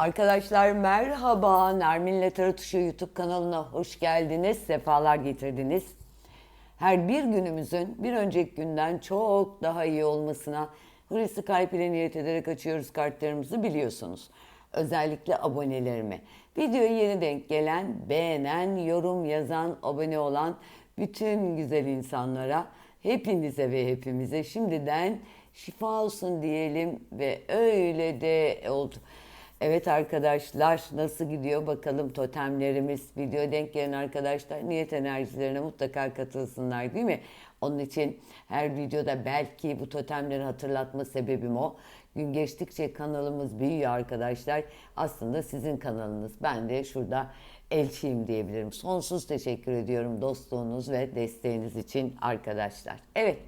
Arkadaşlar merhaba. Nermin Taratuşu YouTube kanalına hoş geldiniz. Sefalar getirdiniz. Her bir günümüzün bir önceki günden çok daha iyi olmasına Hulusi Kalp ile niyet ederek açıyoruz kartlarımızı biliyorsunuz. Özellikle abonelerime. Videoya yeni denk gelen, beğenen, yorum yazan, abone olan bütün güzel insanlara, hepinize ve hepimize şimdiden şifa olsun diyelim ve öyle de oldu. Evet arkadaşlar nasıl gidiyor bakalım totemlerimiz video denk gelen arkadaşlar niyet enerjilerine mutlaka katılsınlar değil mi? Onun için her videoda belki bu totemleri hatırlatma sebebim o. Gün geçtikçe kanalımız büyüyor arkadaşlar. Aslında sizin kanalınız. Ben de şurada elçiyim diyebilirim. Sonsuz teşekkür ediyorum dostluğunuz ve desteğiniz için arkadaşlar. Evet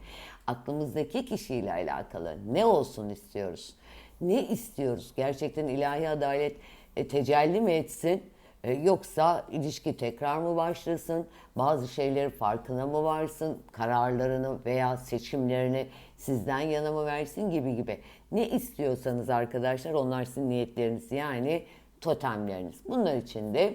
aklımızdaki kişiyle alakalı ne olsun istiyoruz? Ne istiyoruz? Gerçekten ilahi adalet e, tecelli mi etsin? E, yoksa ilişki tekrar mı başlasın? Bazı şeyleri farkına mı varsın? Kararlarını veya seçimlerini sizden yana mı versin gibi gibi. Ne istiyorsanız arkadaşlar onlar sizin niyetleriniz yani totemleriniz. Bunlar için de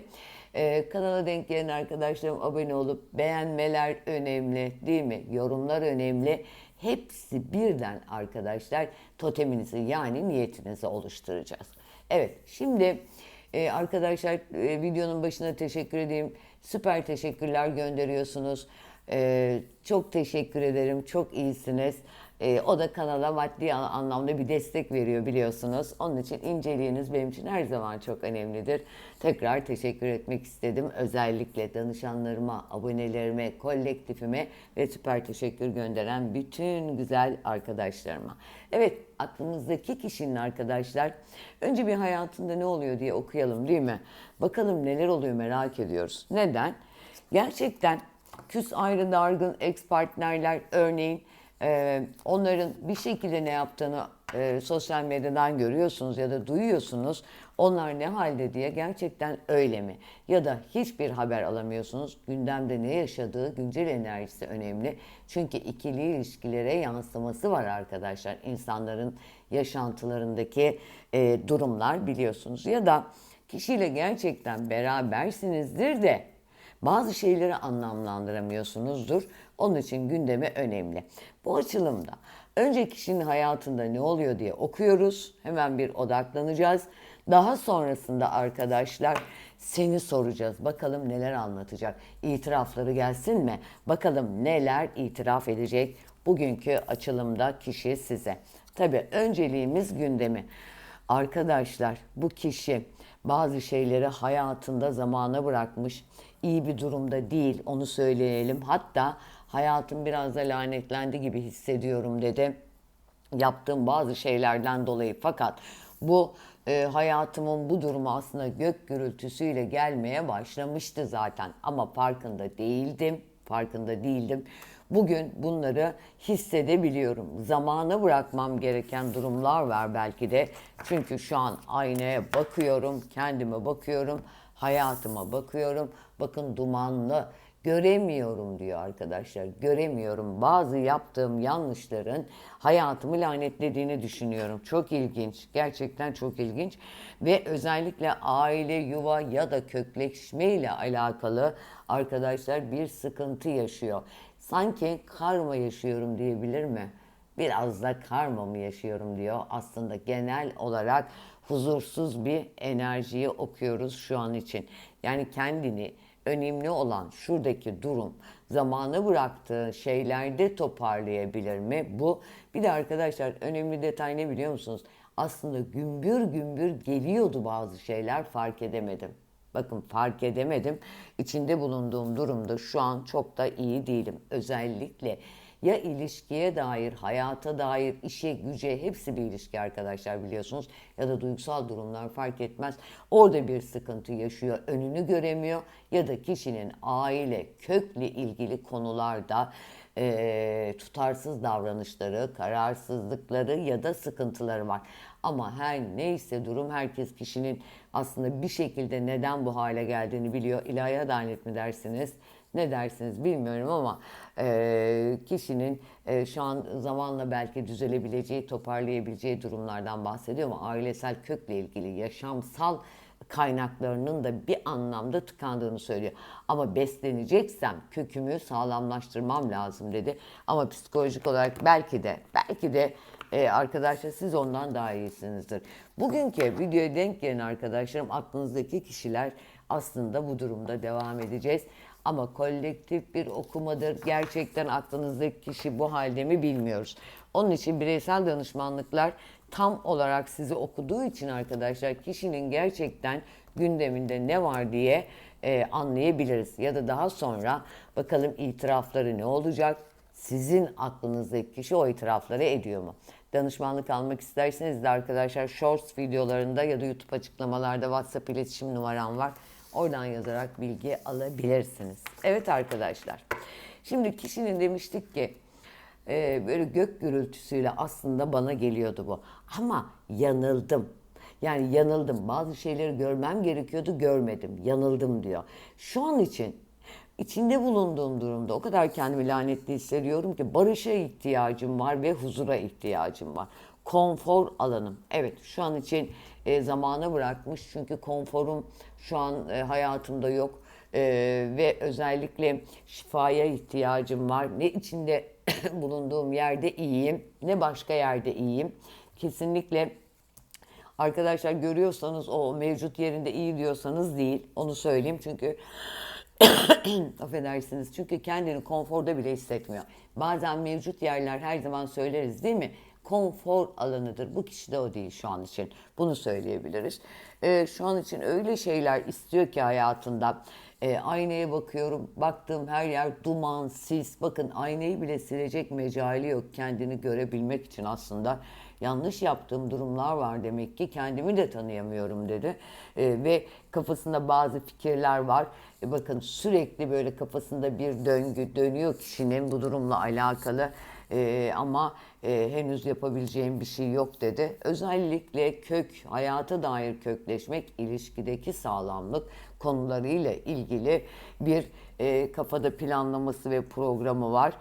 ee, kanala denk gelen arkadaşlarım abone olup beğenmeler önemli değil mi? Yorumlar önemli. Hepsi birden arkadaşlar toteminizi yani niyetinizi oluşturacağız. Evet şimdi e, arkadaşlar e, videonun başına teşekkür edeyim. Süper teşekkürler gönderiyorsunuz. E, çok teşekkür ederim. Çok iyisiniz. E, o da kanala maddi anlamda bir destek veriyor biliyorsunuz. Onun için inceliğiniz benim için her zaman çok önemlidir. Tekrar teşekkür etmek istedim. Özellikle danışanlarıma, abonelerime, kolektifime ve süper teşekkür gönderen bütün güzel arkadaşlarıma. Evet, aklımızdaki kişinin arkadaşlar önce bir hayatında ne oluyor diye okuyalım değil mi? Bakalım neler oluyor merak ediyoruz. Neden? Gerçekten küs ayrı dargın ex partnerler örneğin e, onların bir şekilde ne yaptığını e, sosyal medyadan görüyorsunuz ya da duyuyorsunuz. Onlar ne halde diye gerçekten öyle mi? Ya da hiçbir haber alamıyorsunuz. Gündemde ne yaşadığı, güncel enerjisi önemli. Çünkü ikili ilişkilere yansıması var arkadaşlar. İnsanların yaşantılarındaki e, durumlar biliyorsunuz. Ya da kişiyle gerçekten berabersinizdir de bazı şeyleri anlamlandıramıyorsunuzdur. Onun için gündeme önemli. Bu açılımda önce kişinin hayatında ne oluyor diye okuyoruz. Hemen bir odaklanacağız. Daha sonrasında arkadaşlar seni soracağız. Bakalım neler anlatacak. İtirafları gelsin mi? Bakalım neler itiraf edecek bugünkü açılımda kişi size. Tabii önceliğimiz gündemi. Arkadaşlar bu kişi bazı şeyleri hayatında zamana bırakmış. İyi bir durumda değil onu söyleyelim. Hatta hayatım biraz da lanetlendi gibi hissediyorum dedi. Yaptığım bazı şeylerden dolayı fakat bu e, hayatımın bu durumu aslında gök gürültüsüyle gelmeye başlamıştı zaten ama farkında değildim. Farkında değildim. Bugün bunları hissedebiliyorum. Zamana bırakmam gereken durumlar var belki de. Çünkü şu an aynaya bakıyorum, kendime bakıyorum, hayatıma bakıyorum. Bakın dumanlı, göremiyorum diyor arkadaşlar. Göremiyorum. Bazı yaptığım yanlışların hayatımı lanetlediğini düşünüyorum. Çok ilginç. Gerçekten çok ilginç. Ve özellikle aile, yuva ya da kökleşme ile alakalı arkadaşlar bir sıkıntı yaşıyor. Sanki karma yaşıyorum diyebilir mi? Biraz da karma mı yaşıyorum diyor. Aslında genel olarak huzursuz bir enerjiyi okuyoruz şu an için. Yani kendini önemli olan şuradaki durum zamanı bıraktığı şeylerde toparlayabilir mi? Bu bir de arkadaşlar önemli detay ne biliyor musunuz? Aslında gümbür gümbür geliyordu bazı şeyler fark edemedim. Bakın fark edemedim. İçinde bulunduğum durumda şu an çok da iyi değilim. Özellikle ya ilişkiye dair, hayata dair, işe, güce hepsi bir ilişki arkadaşlar biliyorsunuz. Ya da duygusal durumlar fark etmez. Orada bir sıkıntı yaşıyor, önünü göremiyor ya da kişinin aile, kökle ilgili konularda e, tutarsız davranışları, kararsızlıkları ya da sıkıntıları var. Ama her neyse durum herkes kişinin aslında bir şekilde neden bu hale geldiğini biliyor. İlahi adalet mi dersiniz? Ne dersiniz bilmiyorum ama e, kişinin e, şu an zamanla belki düzelebileceği, toparlayabileceği durumlardan bahsediyor ama ailesel kökle ilgili yaşamsal kaynaklarının da bir anlamda tıkandığını söylüyor. Ama besleneceksem kökümü sağlamlaştırmam lazım dedi. Ama psikolojik olarak belki de belki de e, arkadaşlar siz ondan daha iyisinizdir. Bugünkü videoya denk gelen arkadaşlarım aklınızdaki kişiler aslında bu durumda devam edeceğiz. Ama kolektif bir okumadır. Gerçekten aklınızdaki kişi bu halde mi bilmiyoruz. Onun için bireysel danışmanlıklar tam olarak sizi okuduğu için arkadaşlar kişinin gerçekten gündeminde ne var diye e, anlayabiliriz. Ya da daha sonra bakalım itirafları ne olacak? Sizin aklınızdaki kişi o itirafları ediyor mu? Danışmanlık almak isterseniz de arkadaşlar Shorts videolarında ya da YouTube açıklamalarda WhatsApp iletişim numaram var. Oradan yazarak bilgi alabilirsiniz. Evet arkadaşlar. Şimdi kişinin demiştik ki e, böyle gök gürültüsüyle aslında bana geliyordu bu. Ama yanıldım. Yani yanıldım. Bazı şeyleri görmem gerekiyordu, görmedim. Yanıldım diyor. Şu an için içinde bulunduğum durumda o kadar kendimi lanetli hissediyorum ki barışa ihtiyacım var ve huzura ihtiyacım var. Konfor alanım. Evet şu an için e, zamana bırakmış çünkü konforum şu an e, hayatımda yok. E, ve özellikle şifaya ihtiyacım var. Ne içinde bulunduğum yerde iyiyim ne başka yerde iyiyim. Kesinlikle arkadaşlar görüyorsanız o mevcut yerinde iyi diyorsanız değil. Onu söyleyeyim çünkü affedersiniz çünkü kendini konforda bile hissetmiyor. Bazen mevcut yerler her zaman söyleriz değil mi? Konfor alanıdır. Bu kişi de o değil şu an için. Bunu söyleyebiliriz. Ee, şu an için öyle şeyler istiyor ki hayatında. Ee, aynaya bakıyorum. Baktığım her yer duman, sis. Bakın aynayı bile silecek mecali yok kendini görebilmek için aslında yanlış yaptığım durumlar var demek ki kendimi de tanıyamıyorum dedi. E, ve kafasında bazı fikirler var. E, bakın sürekli böyle kafasında bir döngü dönüyor kişinin bu durumla alakalı. E, ama e, henüz yapabileceğim bir şey yok dedi. Özellikle kök, hayata dair kökleşmek, ilişkideki sağlamlık konularıyla ilgili bir e, kafada planlaması ve programı var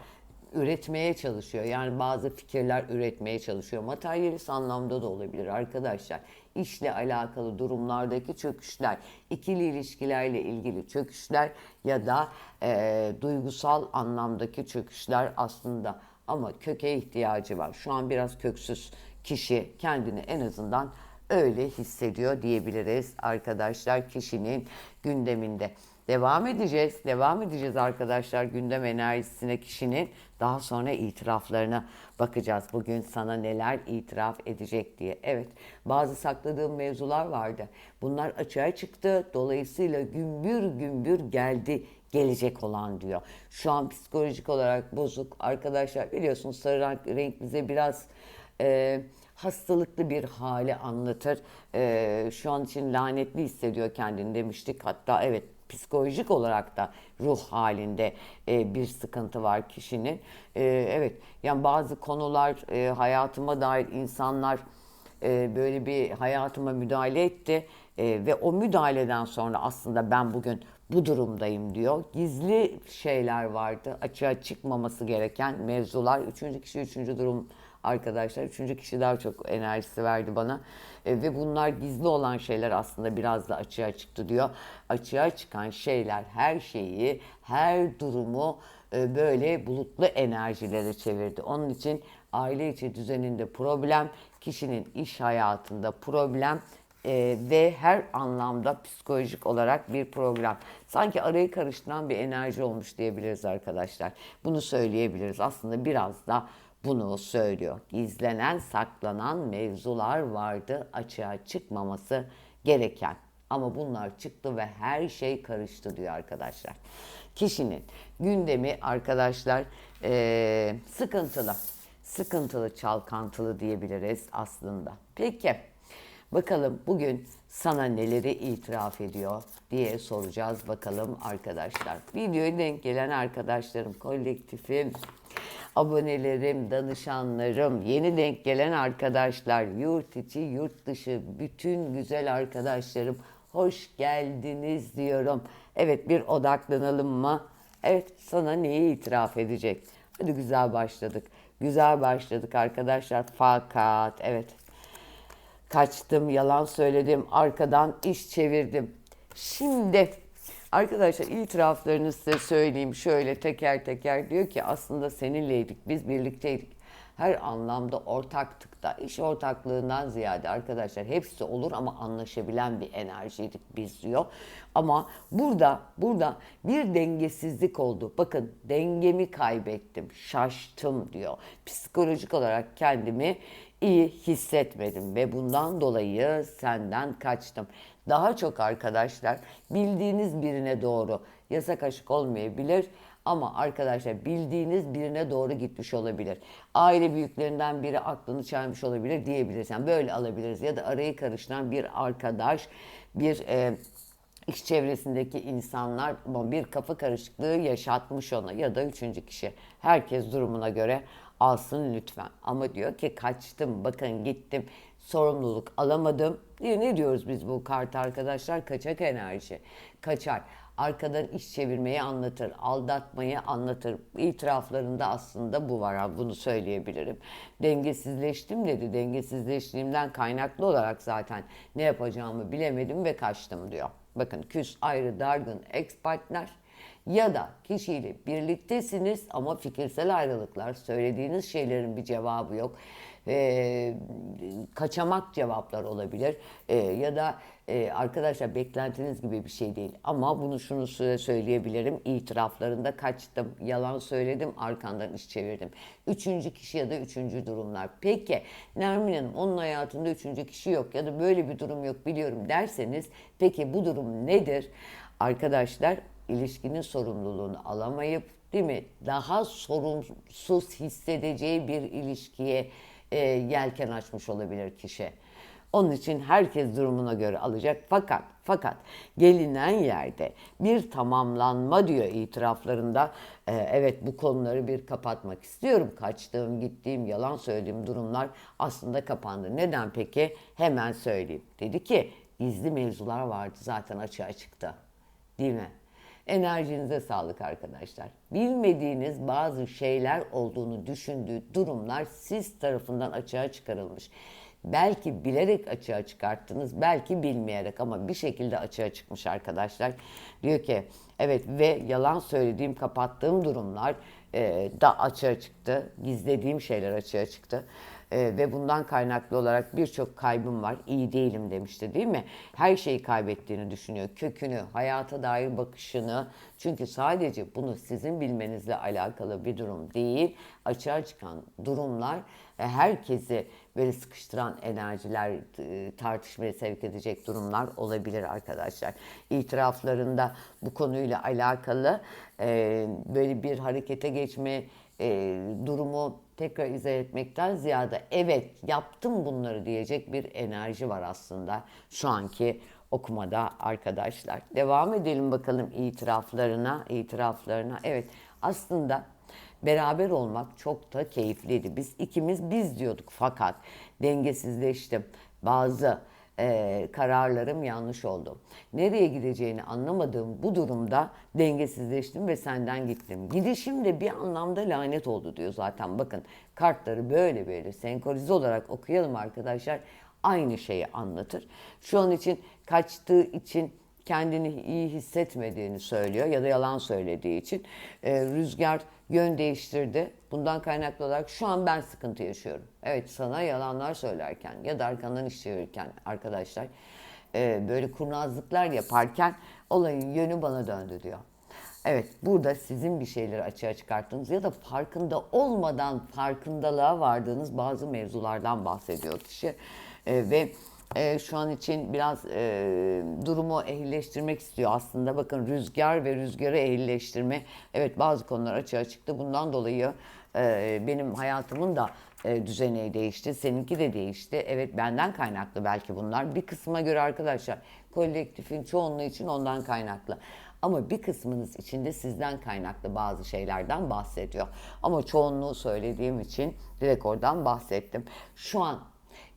üretmeye çalışıyor. Yani bazı fikirler üretmeye çalışıyor. Materyalist anlamda da olabilir arkadaşlar. İşle alakalı durumlardaki çöküşler, ikili ilişkilerle ilgili çöküşler ya da e, duygusal anlamdaki çöküşler aslında ama köke ihtiyacı var. Şu an biraz köksüz kişi kendini en azından öyle hissediyor diyebiliriz arkadaşlar kişinin gündeminde. Devam edeceğiz. Devam edeceğiz arkadaşlar gündem enerjisine kişinin. Daha sonra itiraflarına bakacağız. Bugün sana neler itiraf edecek diye. Evet bazı sakladığım mevzular vardı. Bunlar açığa çıktı. Dolayısıyla gümbür gümbür geldi gelecek olan diyor. Şu an psikolojik olarak bozuk. Arkadaşlar biliyorsunuz sarı renk, renk bize biraz... E, hastalıklı bir hali anlatır. E, şu an için lanetli hissediyor kendini demiştik. Hatta evet psikolojik olarak da ruh halinde e, bir sıkıntı var kişinin. E, evet yani bazı konular e, hayatıma dair insanlar e, böyle bir hayatıma müdahale etti e, ve o müdahaleden sonra aslında ben bugün bu durumdayım diyor. Gizli şeyler vardı açığa çıkmaması gereken mevzular. Üçüncü kişi üçüncü durum arkadaşlar. Üçüncü kişi daha çok enerjisi verdi bana. E, ve bunlar gizli olan şeyler aslında biraz da açığa çıktı diyor. Açığa çıkan şeyler her şeyi, her durumu e, böyle bulutlu enerjilere çevirdi. Onun için aile içi düzeninde problem, kişinin iş hayatında problem, e, ve her anlamda psikolojik olarak bir problem. Sanki arayı karıştıran bir enerji olmuş diyebiliriz arkadaşlar. Bunu söyleyebiliriz. Aslında biraz da bunu söylüyor. Gizlenen, saklanan mevzular vardı açığa çıkmaması gereken. Ama bunlar çıktı ve her şey karıştı diyor arkadaşlar. Kişinin gündemi arkadaşlar ee, sıkıntılı. Sıkıntılı, çalkantılı diyebiliriz aslında. Peki. Bakalım bugün sana neleri itiraf ediyor diye soracağız bakalım arkadaşlar. Videoya denk gelen arkadaşlarım, kolektifim, abonelerim, danışanlarım, yeni denk gelen arkadaşlar, yurt içi, yurt dışı, bütün güzel arkadaşlarım hoş geldiniz diyorum. Evet bir odaklanalım mı? Evet sana neyi itiraf edecek? Hadi güzel başladık. Güzel başladık arkadaşlar. Fakat evet kaçtım, yalan söyledim, arkadan iş çevirdim. Şimdi arkadaşlar itiraflarını size söyleyeyim şöyle teker teker diyor ki aslında seninleydik, biz birlikteydik. Her anlamda ortaktık da iş ortaklığından ziyade arkadaşlar hepsi olur ama anlaşabilen bir enerjiydik biz diyor. Ama burada burada bir dengesizlik oldu. Bakın dengemi kaybettim, şaştım diyor. Psikolojik olarak kendimi iyi hissetmedim ve bundan dolayı senden kaçtım. Daha çok arkadaşlar bildiğiniz birine doğru yasak aşık olmayabilir ama arkadaşlar bildiğiniz birine doğru gitmiş olabilir. Aile büyüklerinden biri aklını çelmiş olabilir diyebiliriz. Yani böyle alabiliriz ya da arayı karıştıran bir arkadaş, bir e, iş çevresindeki insanlar bir kafa karışıklığı yaşatmış ona ya da üçüncü kişi. Herkes durumuna göre alsın lütfen. Ama diyor ki kaçtım, bakın gittim, sorumluluk alamadım. Diye ne diyoruz biz bu kart arkadaşlar? Kaçak enerji. Kaçar. Arkadan iş çevirmeyi anlatır, aldatmayı anlatır. İtiraflarında aslında bu var, bunu söyleyebilirim. Dengesizleştim dedi. Dengesizleştiğimden kaynaklı olarak zaten ne yapacağımı bilemedim ve kaçtım diyor. Bakın küs, ayrı, dargın, ex partner ya da kişiyle birliktesiniz ama fikirsel ayrılıklar, söylediğiniz şeylerin bir cevabı yok. Ee, kaçamak cevaplar olabilir Ee, ya da e, arkadaşlar beklentiniz gibi bir şey değil. Ama bunu şunu söyleyebilirim. İtiraflarında kaçtım, yalan söyledim, arkandan iş çevirdim. Üçüncü kişi ya da üçüncü durumlar. Peki Nermin Hanım onun hayatında üçüncü kişi yok ya da böyle bir durum yok biliyorum derseniz peki bu durum nedir? Arkadaşlar ilişkinin sorumluluğunu alamayıp değil mi? Daha sorumsuz hissedeceği bir ilişkiye e, yelken açmış olabilir kişi. Onun için herkes durumuna göre alacak. Fakat fakat gelinen yerde bir tamamlanma diyor itiraflarında. Ee, evet bu konuları bir kapatmak istiyorum. Kaçtığım, gittiğim, yalan söylediğim durumlar aslında kapandı. Neden peki? Hemen söyleyeyim. Dedi ki gizli mevzular vardı zaten açığa çıktı. Değil mi? Enerjinize sağlık arkadaşlar. Bilmediğiniz bazı şeyler olduğunu düşündüğü durumlar siz tarafından açığa çıkarılmış. Belki bilerek açığa çıkarttınız, belki bilmeyerek ama bir şekilde açığa çıkmış arkadaşlar. Diyor ki evet ve yalan söylediğim, kapattığım durumlar e, da açığa çıktı. Gizlediğim şeyler açığa çıktı. E, ve bundan kaynaklı olarak birçok kaybım var. İyi değilim demişti değil mi? Her şeyi kaybettiğini düşünüyor. Kökünü, hayata dair bakışını. Çünkü sadece bunu sizin bilmenizle alakalı bir durum değil. Açığa çıkan durumlar e, herkesi böyle sıkıştıran enerjiler, e, tartışmaya sevk edecek durumlar olabilir arkadaşlar. İtiraflarında bu konuyla alakalı e, böyle bir harekete geçme durumu tekrar izah etmekten ziyade evet yaptım bunları diyecek bir enerji var aslında şu anki okumada arkadaşlar. Devam edelim bakalım itiraflarına, itiraflarına. Evet aslında beraber olmak çok da keyifliydi. Biz ikimiz biz diyorduk fakat dengesizleştim. Bazı e, kararlarım yanlış oldu. Nereye gideceğini anlamadığım bu durumda dengesizleştim ve senden gittim. Gidişim de bir anlamda lanet oldu diyor zaten. Bakın kartları böyle böyle senkronize olarak okuyalım arkadaşlar. Aynı şeyi anlatır. Şu an için kaçtığı için kendini iyi hissetmediğini söylüyor ya da yalan söylediği için e, rüzgar yön değiştirdi. Bundan kaynaklı olarak şu an ben sıkıntı yaşıyorum. Evet sana yalanlar söylerken ya da arkandan iş arkadaşlar e, böyle kurnazlıklar yaparken olayın yönü bana döndü diyor. Evet burada sizin bir şeyleri açığa çıkarttığınız ya da farkında olmadan farkındalığa vardığınız bazı mevzulardan bahsediyor kişi. E, ve e, şu an için biraz e, durumu ehlileştirmek istiyor aslında. Bakın rüzgar ve rüzgarı ehlileştirme. Evet bazı konular açığa çıktı. Bundan dolayı e, benim hayatımın da e, düzeni değişti. Seninki de değişti. Evet benden kaynaklı belki bunlar. Bir kısma göre arkadaşlar kolektifin çoğunluğu için ondan kaynaklı. Ama bir kısmınız içinde sizden kaynaklı bazı şeylerden bahsediyor. Ama çoğunluğu söylediğim için direkt oradan bahsettim. Şu an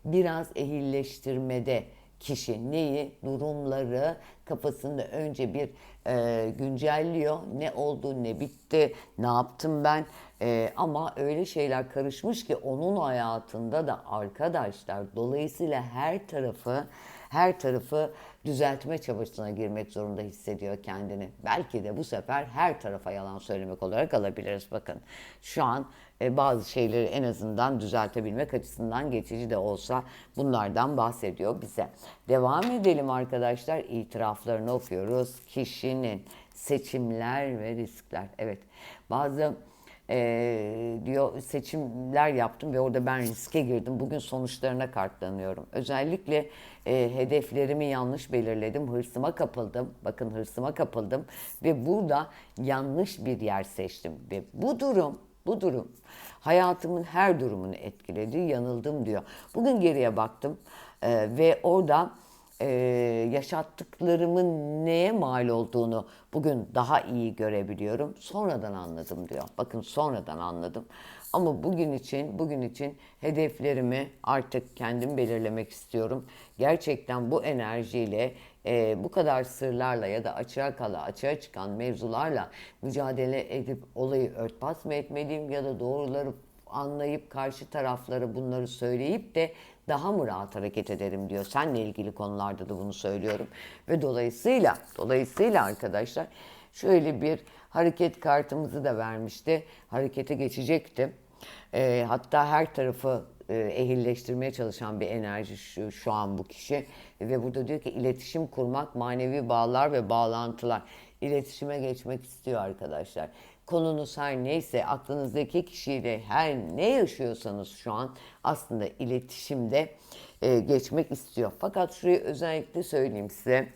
biraz ehilleştirmede kişi neyi, durumları kafasında önce bir e, güncelliyor. Ne oldu, ne bitti, ne yaptım ben. E, ama öyle şeyler karışmış ki onun hayatında da arkadaşlar dolayısıyla her tarafı her tarafı düzeltme çabasına girmek zorunda hissediyor kendini. Belki de bu sefer her tarafa yalan söylemek olarak alabiliriz. Bakın şu an e, bazı şeyleri en azından düzeltebilmek açısından geçici de olsa bunlardan bahsediyor bize. Devam edelim arkadaşlar. İtiraflarını okuyoruz. Kişinin seçimler ve riskler. Evet bazı e, diyor seçimler yaptım ve orada ben riske girdim. Bugün sonuçlarına katlanıyorum. Özellikle e, hedeflerimi yanlış belirledim. Hırsıma kapıldım. Bakın hırsıma kapıldım ve burada yanlış bir yer seçtim ve bu durum bu durum hayatımın her durumunu etkiledi. Yanıldım diyor. Bugün geriye baktım e, ve orada e, yaşattıklarımın neye mal olduğunu bugün daha iyi görebiliyorum. Sonradan anladım diyor. Bakın sonradan anladım. Ama bugün için, bugün için hedeflerimi artık kendim belirlemek istiyorum. Gerçekten bu enerjiyle, e, bu kadar sırlarla ya da açığa kala, açığa çıkan mevzularla mücadele edip olayı örtbas mı etmeliyim ya da doğruları anlayıp karşı tarafları bunları söyleyip de daha mı rahat hareket ederim diyor. Seninle ilgili konularda da bunu söylüyorum. Ve dolayısıyla, dolayısıyla arkadaşlar şöyle bir hareket kartımızı da vermişti. Harekete geçecekti. E, hatta her tarafı e, ehilleştirmeye çalışan bir enerji şu, şu an bu kişi. Ve burada diyor ki iletişim kurmak, manevi bağlar ve bağlantılar. İletişime geçmek istiyor arkadaşlar konunuz her neyse aklınızdaki kişiyle her ne yaşıyorsanız şu an aslında iletişimde e, geçmek istiyor. Fakat şurayı özellikle söyleyeyim size.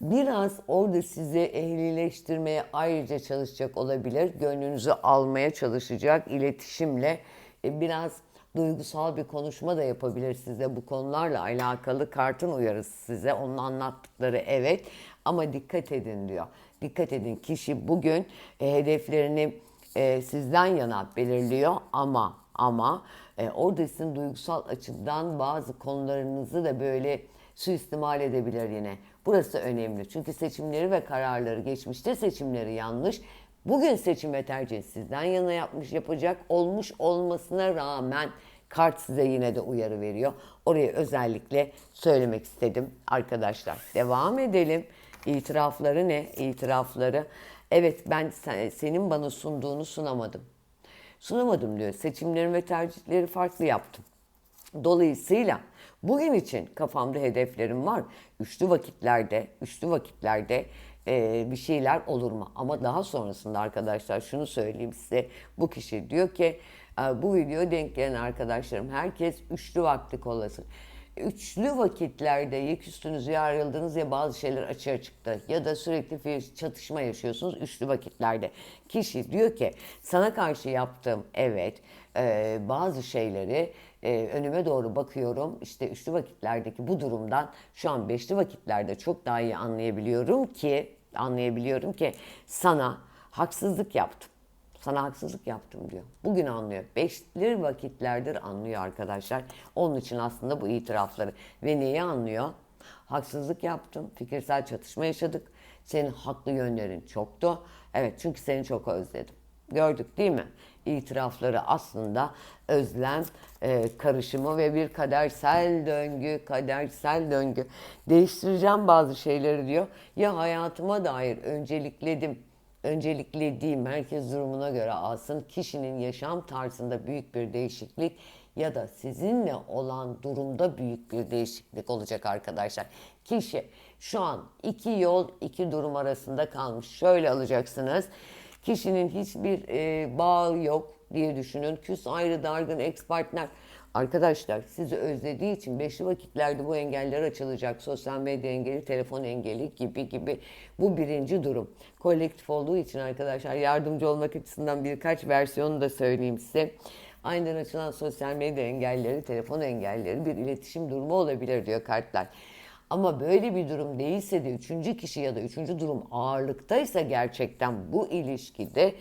Biraz orada sizi ehlileştirmeye ayrıca çalışacak olabilir. Gönlünüzü almaya çalışacak iletişimle e, biraz duygusal bir konuşma da yapabilir size bu konularla alakalı kartın uyarısı size. Onun anlattıkları evet ama dikkat edin diyor. Dikkat edin kişi bugün e, hedeflerini e, sizden yana belirliyor ama ama e, orada sizin duygusal açıdan bazı konularınızı da böyle suistimal edebilir yine. Burası önemli. Çünkü seçimleri ve kararları geçmişte seçimleri yanlış. Bugün seçim ve tercih sizden yana yapmış yapacak olmuş olmasına rağmen kart size yine de uyarı veriyor. Oraya özellikle söylemek istedim arkadaşlar. Devam edelim. İtirafları ne? İtirafları. Evet ben sen, senin bana sunduğunu sunamadım. Sunamadım diyor. Seçimlerim ve tercihleri farklı yaptım. Dolayısıyla bugün için kafamda hedeflerim var. Üçlü vakitlerde, üçlü vakitlerde e, bir şeyler olur mu? Ama daha sonrasında arkadaşlar şunu söyleyeyim size. Bu kişi diyor ki e, bu videoya denk gelen arkadaşlarım herkes üçlü vakti kollasın üçlü vakitlerde yek üstünüzü ayrıldınız ya bazı şeyler açığa çıktı. Ya da sürekli bir çatışma yaşıyorsunuz üçlü vakitlerde. Kişi diyor ki sana karşı yaptığım evet e, bazı şeyleri e, önüme doğru bakıyorum. İşte üçlü vakitlerdeki bu durumdan şu an beşli vakitlerde çok daha iyi anlayabiliyorum ki anlayabiliyorum ki sana haksızlık yaptım sana haksızlık yaptım diyor. Bugün anlıyor. Beşli vakitlerdir anlıyor arkadaşlar. Onun için aslında bu itirafları. Ve neyi anlıyor? Haksızlık yaptım. Fikirsel çatışma yaşadık. Senin haklı yönlerin çoktu. Evet çünkü seni çok özledim. Gördük değil mi? İtirafları aslında özlem e, karışımı ve bir kadersel döngü, kadersel döngü. Değiştireceğim bazı şeyleri diyor. Ya hayatıma dair öncelikledim önceliklediğim herkes durumuna göre alsın. Kişinin yaşam tarzında büyük bir değişiklik ya da sizinle olan durumda büyük bir değişiklik olacak arkadaşlar. Kişi şu an iki yol, iki durum arasında kalmış. Şöyle alacaksınız. Kişinin hiçbir e, bağı yok diye düşünün. Küs ayrı dargın ex partner Arkadaşlar sizi özlediği için beşli vakitlerde bu engeller açılacak. Sosyal medya engeli, telefon engeli gibi gibi. Bu birinci durum. Kolektif olduğu için arkadaşlar yardımcı olmak açısından birkaç versiyonu da söyleyeyim size. Aniden açılan sosyal medya engelleri, telefon engelleri bir iletişim durumu olabilir diyor kartlar. Ama böyle bir durum değilse de üçüncü kişi ya da üçüncü durum ağırlıktaysa gerçekten bu ilişkide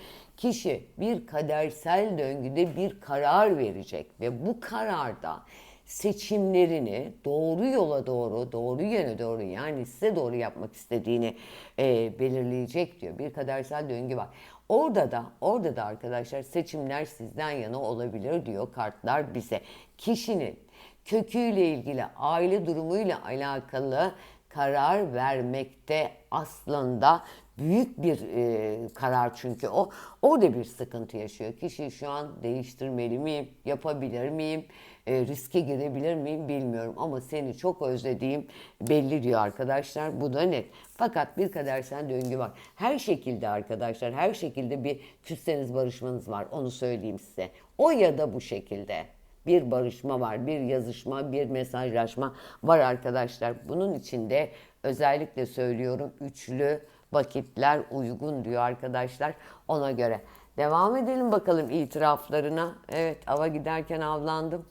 kişi bir kadersel döngüde bir karar verecek ve bu kararda seçimlerini doğru yola doğru, doğru yöne doğru yani size doğru yapmak istediğini e, belirleyecek diyor. Bir kadersel döngü var. Orada da, orada da arkadaşlar seçimler sizden yana olabilir diyor kartlar bize. Kişinin köküyle ilgili, aile durumuyla alakalı karar vermekte aslında büyük bir e, karar çünkü o. Orada bir sıkıntı yaşıyor. Kişi şu an değiştirmeli miyim, yapabilir miyim, e, riske girebilir miyim bilmiyorum. Ama seni çok özlediğim belli diyor arkadaşlar. Bu da net. Fakat bir kadersel döngü var. Her şekilde arkadaşlar, her şekilde bir küsseniz barışmanız var. Onu söyleyeyim size. O ya da bu şekilde bir barışma var, bir yazışma, bir mesajlaşma var arkadaşlar. Bunun içinde özellikle söylüyorum üçlü vakitler uygun diyor arkadaşlar ona göre. Devam edelim bakalım itiraflarına. Evet ava giderken avlandım.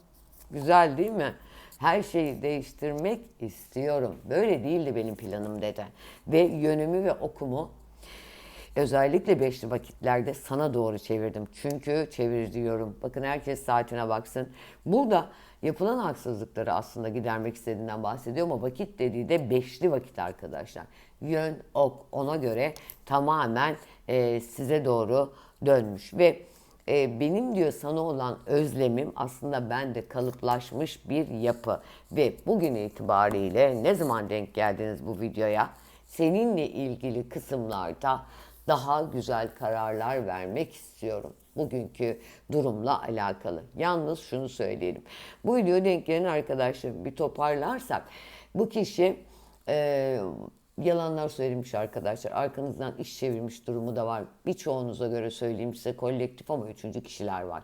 Güzel değil mi? Her şeyi değiştirmek istiyorum. Böyle değildi benim planım dedi. Ve yönümü ve okumu özellikle beşli vakitlerde sana doğru çevirdim. Çünkü çevir diyorum. Bakın herkes saatine baksın. Burada yapılan haksızlıkları aslında gidermek istediğinden bahsediyor ama vakit dediği de beşli vakit arkadaşlar. Yön, ok ona göre tamamen e, size doğru dönmüş. Ve e, benim diyor sana olan özlemim aslında bende kalıplaşmış bir yapı. Ve bugün itibariyle ne zaman denk geldiniz bu videoya? Seninle ilgili kısımlarda daha güzel kararlar vermek istiyorum. Bugünkü durumla alakalı. Yalnız şunu söyleyelim. Bu video denk gelen arkadaşlar bir toparlarsak bu kişi e, yalanlar söylemiş arkadaşlar. Arkanızdan iş çevirmiş durumu da var. Birçoğunuza göre söyleyeyim size kolektif ama üçüncü kişiler var.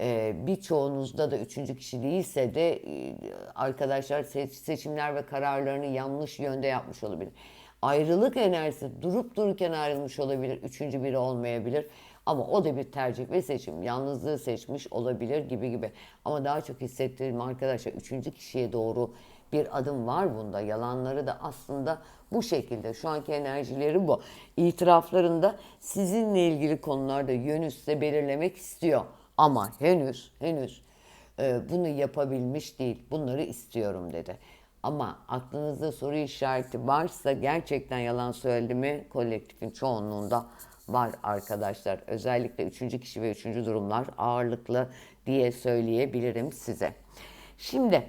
Ee, birçoğunuzda da üçüncü kişi değilse de e, arkadaşlar seç, seçimler ve kararlarını yanlış yönde yapmış olabilir. Ayrılık enerjisi durup dururken ayrılmış olabilir. Üçüncü biri olmayabilir. Ama o da bir tercih ve seçim. Yalnızlığı seçmiş olabilir gibi gibi. Ama daha çok hissettiğim arkadaşlar üçüncü kişiye doğru bir adım var bunda. Yalanları da aslında bu şekilde. Şu anki enerjileri bu. İtiraflarında sizinle ilgili konularda yönü size belirlemek istiyor. Ama henüz, henüz e, bunu yapabilmiş değil. Bunları istiyorum dedi. Ama aklınızda soru işareti varsa gerçekten yalan söyledi mi kolektifin çoğunluğunda var arkadaşlar. Özellikle üçüncü kişi ve üçüncü durumlar ağırlıklı diye söyleyebilirim size. Şimdi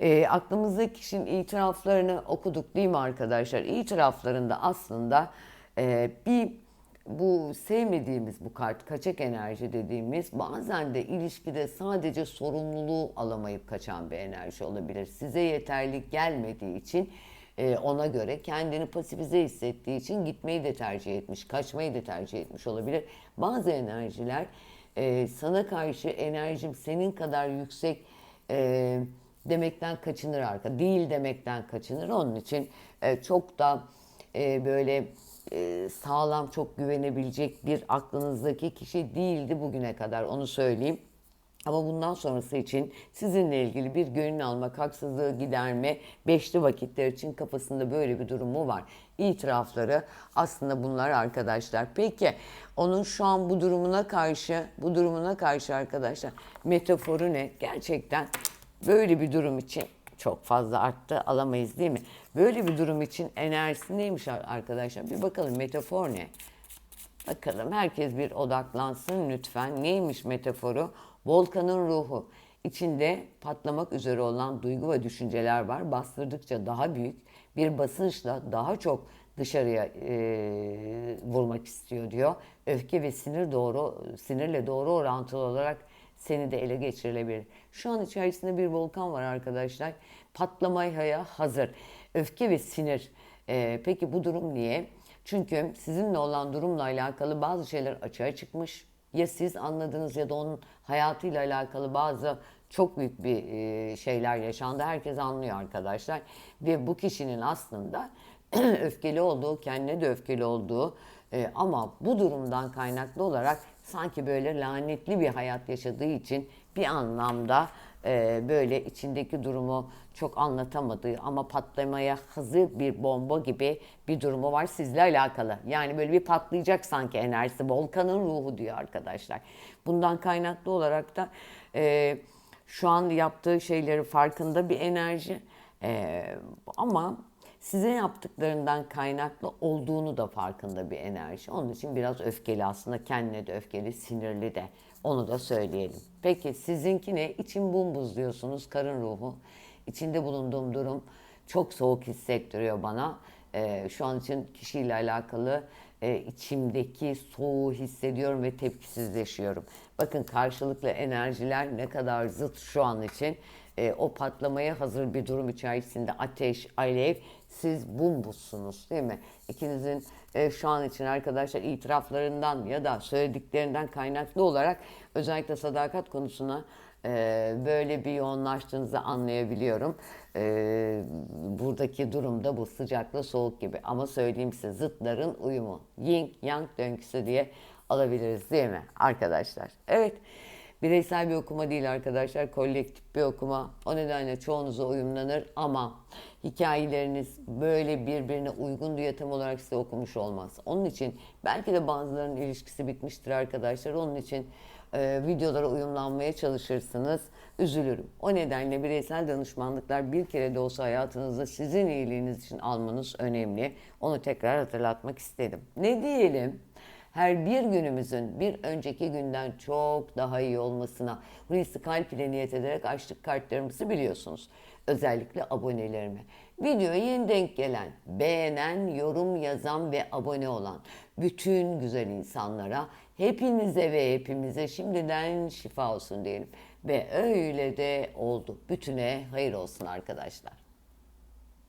e, aklımızdaki kişinin itiraflarını okuduk değil mi arkadaşlar? İtiraflarında aslında e, bir bu sevmediğimiz bu kart kaçak enerji dediğimiz bazen de ilişkide sadece sorumluluğu alamayıp kaçan bir enerji olabilir. Size yeterli gelmediği için e, ona göre kendini pasifize hissettiği için gitmeyi de tercih etmiş, kaçmayı da tercih etmiş olabilir. Bazı enerjiler e, sana karşı enerjim senin kadar yüksek e, demekten kaçınır arka. Değil demekten kaçınır. Onun için çok da böyle e, sağlam, çok güvenebilecek bir aklınızdaki kişi değildi bugüne kadar. Onu söyleyeyim. Ama bundan sonrası için sizinle ilgili bir gönül almak, haksızlığı giderme, beşli vakitler için kafasında böyle bir durumu var. İtirafları aslında bunlar arkadaşlar. Peki onun şu an bu durumuna karşı, bu durumuna karşı arkadaşlar metaforu ne? Gerçekten böyle bir durum için çok fazla arttı alamayız değil mi? Böyle bir durum için enerjisi neymiş arkadaşlar? Bir bakalım metafor ne? Bakalım herkes bir odaklansın lütfen. Neymiş metaforu? Volkanın ruhu. İçinde patlamak üzere olan duygu ve düşünceler var. Bastırdıkça daha büyük bir basınçla daha çok dışarıya e, vurmak istiyor diyor. Öfke ve sinir doğru sinirle doğru orantılı olarak seni de ele geçirilebilir. Şu an içerisinde bir volkan var arkadaşlar. Patlamaya hazır. Öfke ve sinir. E, peki bu durum niye? Çünkü sizinle olan durumla alakalı bazı şeyler açığa çıkmış. Ya siz anladınız ya da onun hayatıyla alakalı bazı çok büyük bir e, şeyler yaşandı. Herkes anlıyor arkadaşlar. Ve bu kişinin aslında öfkeli olduğu, kendine de öfkeli olduğu e, ama bu durumdan kaynaklı olarak sanki böyle lanetli bir hayat yaşadığı için bir anlamda e, böyle içindeki durumu çok anlatamadığı ama patlamaya hazır bir bomba gibi bir durumu var sizle alakalı. Yani böyle bir patlayacak sanki enerjisi. Volkanın ruhu diyor arkadaşlar. Bundan kaynaklı olarak da e, Şu an yaptığı şeyleri farkında bir enerji. Ee, ama size yaptıklarından kaynaklı olduğunu da farkında bir enerji. Onun için biraz öfkeli aslında kendine de öfkeli, sinirli de. Onu da söyleyelim. Peki sizinki ne? İçim bumbuz diyorsunuz, karın ruhu. İçinde bulunduğum durum çok soğuk hissettiriyor bana. Ee, şu an için kişiyle alakalı e, içimdeki soğuğu hissediyorum ve tepkisizleşiyorum. Bakın karşılıklı enerjiler ne kadar zıt şu an için. E, o patlamaya hazır bir durum içerisinde ateş, alev, siz bumbuzsunuz değil mi? İkinizin e, şu an için arkadaşlar itiraflarından ya da söylediklerinden kaynaklı olarak özellikle sadakat konusuna e, böyle bir yoğunlaştığınızı anlayabiliyorum. E, buradaki durumda bu sıcakla soğuk gibi. Ama söyleyeyim size zıtların uyumu. Yin yang döngüsü diye alabiliriz değil mi arkadaşlar? Evet. Bireysel bir okuma değil arkadaşlar, kolektif bir okuma. O nedenle çoğunuza uyumlanır ama hikayeleriniz böyle birbirine uygun diye tam olarak size okumuş olmaz. Onun için belki de bazılarının ilişkisi bitmiştir arkadaşlar. Onun için e, videolara uyumlanmaya çalışırsınız. Üzülürüm. O nedenle bireysel danışmanlıklar bir kere de olsa hayatınızda sizin iyiliğiniz için almanız önemli. Onu tekrar hatırlatmak istedim. Ne diyelim? Her bir günümüzün bir önceki günden çok daha iyi olmasına Hulusi Kalp ile niyet ederek açtık kartlarımızı biliyorsunuz. Özellikle abonelerime. Videoya yeni denk gelen, beğenen, yorum yazan ve abone olan bütün güzel insanlara hepinize ve hepimize şimdiden şifa olsun diyelim. Ve öyle de oldu. Bütüne hayır olsun arkadaşlar.